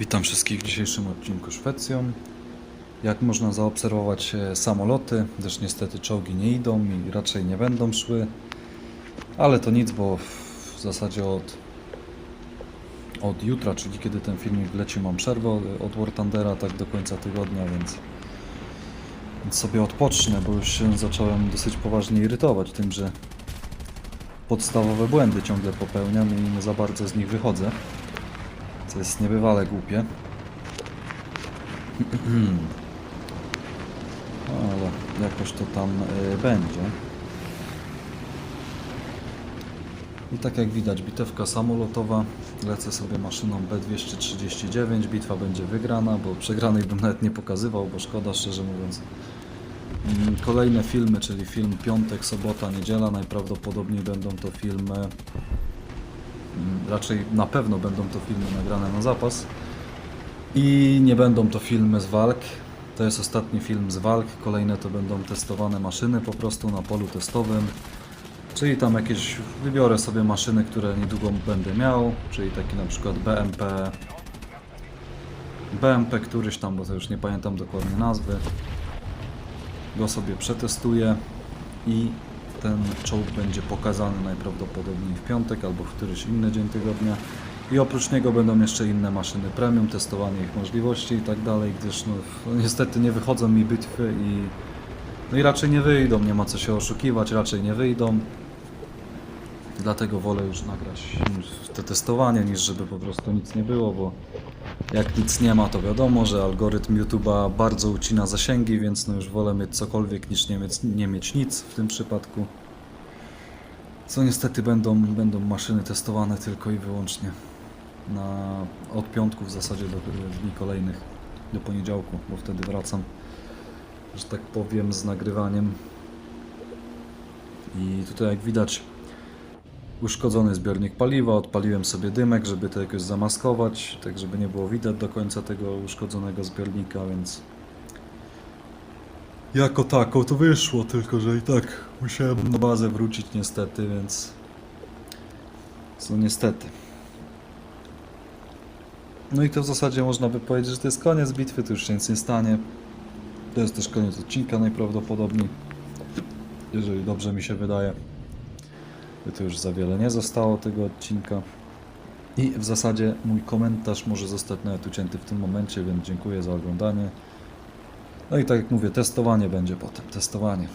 Witam wszystkich w dzisiejszym odcinku Szwecją. Jak można zaobserwować e, samoloty, też niestety czołgi nie idą i raczej nie będą szły. Ale to nic, bo w zasadzie od, od jutra, czyli kiedy ten filmik leci, mam przerwę od- War Thundera, tak do końca tygodnia, więc, więc sobie odpocznę, bo już się zacząłem dosyć poważnie irytować tym, że podstawowe błędy ciągle popełniam i nie za bardzo z nich wychodzę. Co jest niebywale głupie. Ale jakoś to tam y, będzie. I tak jak widać, bitewka samolotowa. Lecę sobie maszyną B239. Bitwa będzie wygrana, bo przegranej bym nawet nie pokazywał, bo szkoda, szczerze mówiąc. Mm, Kolejne filmy, czyli film piątek, sobota, niedziela. Najprawdopodobniej będą to filmy Raczej na pewno będą to filmy nagrane na zapas. I nie będą to filmy z walk. To jest ostatni film z walk. Kolejne to będą testowane maszyny po prostu na polu testowym. Czyli tam jakieś wybiorę sobie maszyny, które niedługo będę miał, czyli taki na przykład BMP BMP któryś tam, bo to już nie pamiętam dokładnie nazwy. Go sobie przetestuję i ten czołg będzie pokazany najprawdopodobniej w piątek albo w któryś inny dzień tygodnia. I oprócz niego będą jeszcze inne maszyny premium, testowanie ich możliwości i tak dalej, gdyż no, niestety nie wychodzą mi bitwy i, no i raczej nie wyjdą, nie ma co się oszukiwać, raczej nie wyjdą. Dlatego wolę już nagrać te testowanie, niż żeby po prostu nic nie było, bo jak nic nie ma, to wiadomo, że algorytm YouTube'a bardzo ucina zasięgi, więc no już wolę mieć cokolwiek niż nie mieć, nie mieć nic w tym przypadku. Co niestety będą, będą maszyny testowane tylko i wyłącznie na, od piątku w zasadzie do dni kolejnych, do poniedziałku, bo wtedy wracam, że tak powiem, z nagrywaniem. I tutaj jak widać uszkodzony zbiornik paliwa, odpaliłem sobie dymek, żeby to jakoś zamaskować, tak żeby nie było widać do końca tego uszkodzonego zbiornika, więc jako tako to wyszło, tylko że i tak musiałem na bazę wrócić niestety, więc co niestety. No i to w zasadzie można by powiedzieć, że to jest koniec bitwy, to już się nic nie stanie. To jest też koniec odcinka najprawdopodobniej, jeżeli dobrze mi się wydaje. To już za wiele nie zostało tego odcinka. I w zasadzie mój komentarz może zostać nawet ucięty w tym momencie, więc dziękuję za oglądanie. No i tak jak mówię, testowanie będzie potem, testowanie.